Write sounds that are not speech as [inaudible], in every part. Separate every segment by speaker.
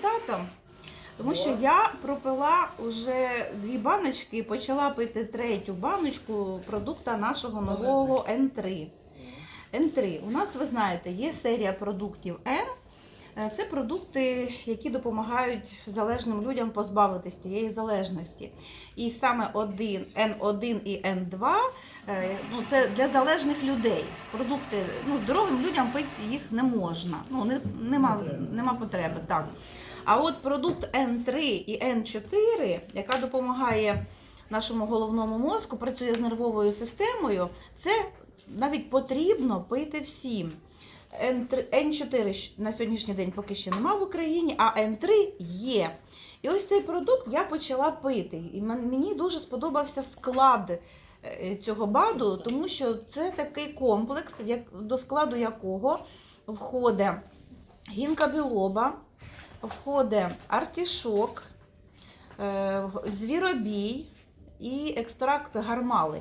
Speaker 1: результатом. Тому що я пропила вже дві баночки і почала пити третю баночку продукта нашого нового N3. N3. У нас, ви знаєте, є серія продуктів N. Е, Це продукти, які допомагають залежним людям позбавитись цієї залежності. І саме один, N1 і N2 е, ну, це для залежних людей. Продукти ну, здоровим людям пити їх не можна. Ну, не, нема, нема потреби. Так. А от продукт N3 і N4, яка допомагає нашому головному мозку, працює з нервовою системою, це навіть потрібно пити всім. N3, N4 на сьогоднішній день поки що нема в Україні, а N3 є. І ось цей продукт я почала пити. І мені дуже сподобався склад е, цього БАДу, тому що це такий комплекс, до складу якого входить гінка білоба, входить артішок, е, звіробій і екстракт гармали.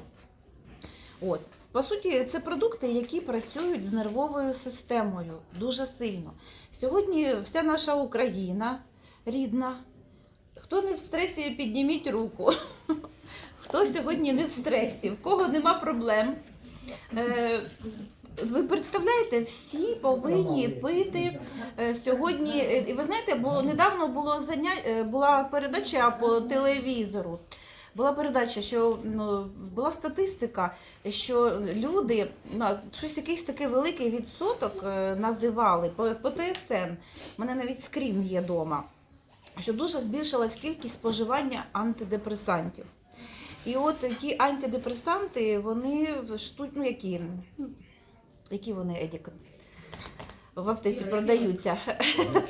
Speaker 1: От. По суті, це продукти, які працюють з нервовою системою дуже сильно. Сьогодні вся наша Україна рідна. Хто не в стресі, підніміть руку. [laughs] Хто сьогодні не в стресі, в кого нема проблем. Ви представляєте, всі повинні пити е, сьогодні. е, І ви знаєте, було недавно було заня... е, була передача по телевізору. Була передача, що ну, була статистика, що люди ну, щось якийсь такий великий відсоток називали по, по ТСН. У мене навіть скрін є вдома, що дуже збільшилась кількість споживання антидепресантів. І от ті антидепресанти, вони в шту... ну, які, які вони Едік? В аптеці продаються.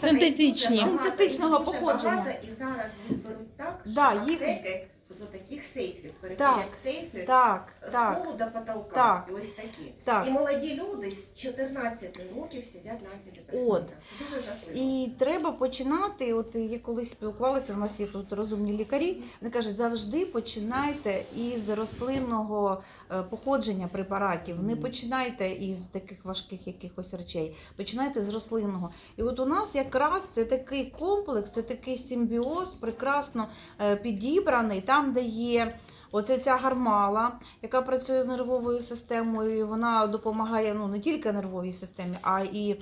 Speaker 2: Синтетичні.
Speaker 1: Синтетичного походження.
Speaker 3: багато, І зараз їх беруть так, що
Speaker 1: Да, їх-
Speaker 3: аптеки з таких сейфів переходять сейфи
Speaker 1: Так,
Speaker 3: з
Speaker 1: так.
Speaker 3: полу до потолка.
Speaker 1: Так.
Speaker 3: І ось такі.
Speaker 1: Так.
Speaker 3: І молоді люди з 14 років сидять на антидепресантах. Це дуже жахливо.
Speaker 1: І треба починати. От я колись спілкувалася, у нас є тут розумні лікарі. Вони кажуть, завжди починайте із рослинного е, походження препаратів. Не починайте із таких важких якихось речей. Починайте з рослинного. І от у нас якраз це такий комплекс, це такий симбіоз, прекрасно е, підібраний, там, де є. Оце ця гармала, яка працює з нервовою системою, і вона допомагає ну, не тільки нервовій системі, а і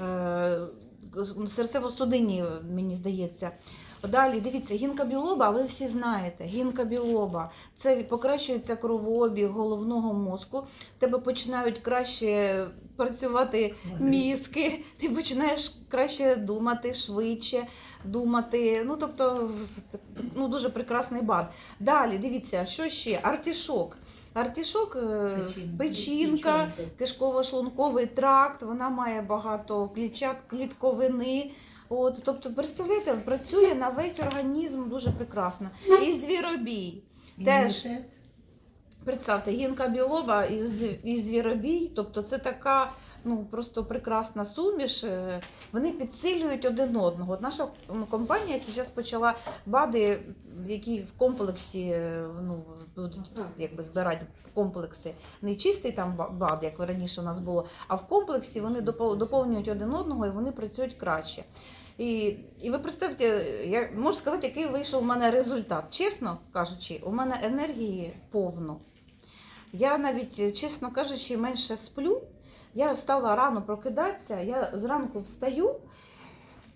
Speaker 1: е, серцево-судинні, мені здається. Далі, дивіться, гінка білоба, ви всі знаєте, гінка білоба. Це покращується кровообіг головного мозку. Тебе починають краще працювати мізки, ти починаєш краще думати, швидше думати. Ну, тобто, ну, дуже прекрасний бад. Далі, дивіться, що ще? Артішок. Артішок, е, печінка, кишково-шлунковий тракт, вона має багато клітчат, клітковини. От, тобто, представляєте, працює на весь організм дуже прекрасно. І звіробій. Теж представте, гінка білоба і, і звіробій, тобто це така ну, просто прекрасна суміш. е, Вони підсилюють один одного. От наша компанія зараз почала БАДи, які в комплексі е, ну, будуть ну, якби збирати в комплексі. Не чистий там БАД, як раніше у нас було, а в комплексі вони доповнюють один одного і вони працюють краще. І, і ви представте, я можу сказати, який вийшов у мене результат. Чесно кажучи, у мене енергії повно. Я навіть, чесно кажучи, менше сплю. Я стала рано прокидатися, я зранку встаю,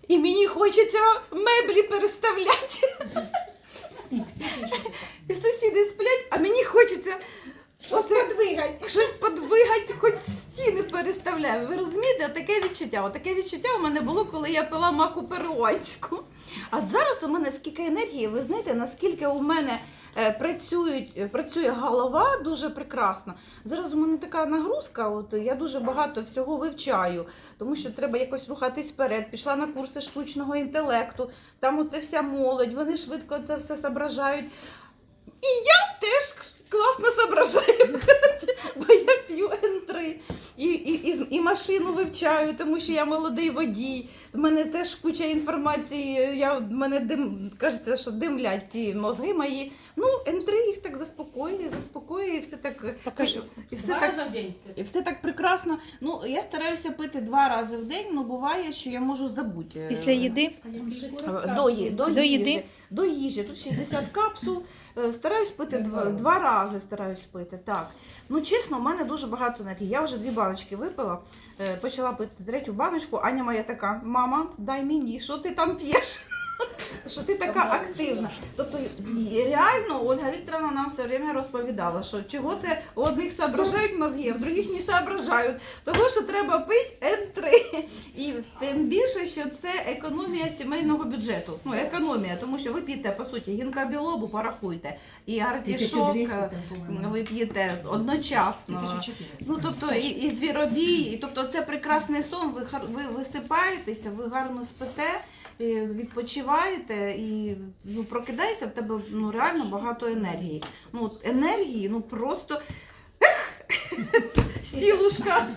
Speaker 1: і мені хочеться меблі переставляти. [laughs] І сусіди сплять, а мені хочеться оце подвигати. Щось подвигати, хоч стіни переставляю. Ви розумієте, таке відчуття. Таке відчуття у мене було, коли я пила маку перуанську. А зараз у мене скільки енергії, ви знаєте, наскільки у мене е, працюють, працює голова дуже прекрасно. Зараз у мене така нагрузка, от я дуже багато всього вивчаю, тому що треба якось рухатись вперед. Пішла на курси штучного інтелекту, там оце вся молодь, вони швидко це все зображають. І я теж класно соображаю, [laughs] бо я п'ю Н3 і, і, і, і машину вивчаю, тому що я молодий водій. в мене теж куча інформації. Я мене дим кажеться, що димлять ці мозги мої. Ну, Н3 їх заспокоює, заспокоює, і все так
Speaker 2: Покажи.
Speaker 1: і все
Speaker 4: Два
Speaker 1: так
Speaker 4: рази в день.
Speaker 1: і все так прекрасно. Ну, я стараюся пити два рази в день, ну буває, що я можу забути.
Speaker 2: Після їди
Speaker 1: До, ї- до,
Speaker 2: До
Speaker 1: їжі.
Speaker 2: їди?
Speaker 1: До їжі. Тут 60 капсул. Е, Стараюсь пити два, два рази. Стараюсь пити. Так. Ну, чесно, у мене дуже багато енергії. Я вже дві баночки випила, е, почала пити третю баночку. Аня моя така: мама, дай мені, що ти там п'єш? Що ти така активна. Тобто реально Ольга Вікторовна нам все время розповідала, що чого це у одних соображають мозги, а в других не соображають. Того, що треба пити Н3. І тим більше, що це економія сімейного бюджету. Ну, економія, тому що ви п'єте, по суті, гінка білобу, порахуйте, і артішок
Speaker 3: 1200
Speaker 1: е,
Speaker 3: там,
Speaker 1: ви п'єте одночасно.
Speaker 3: 1400.
Speaker 1: Ну, тобто, і, і звіробій, і тобто це прекрасний сон, ви, ви висипаєтеся, ви гарно спите, відпочиваєте і ну, прокидаєшся, в тебе ну, реально багато енергії. Ну, от енергії, ну просто [laughs] стілушка.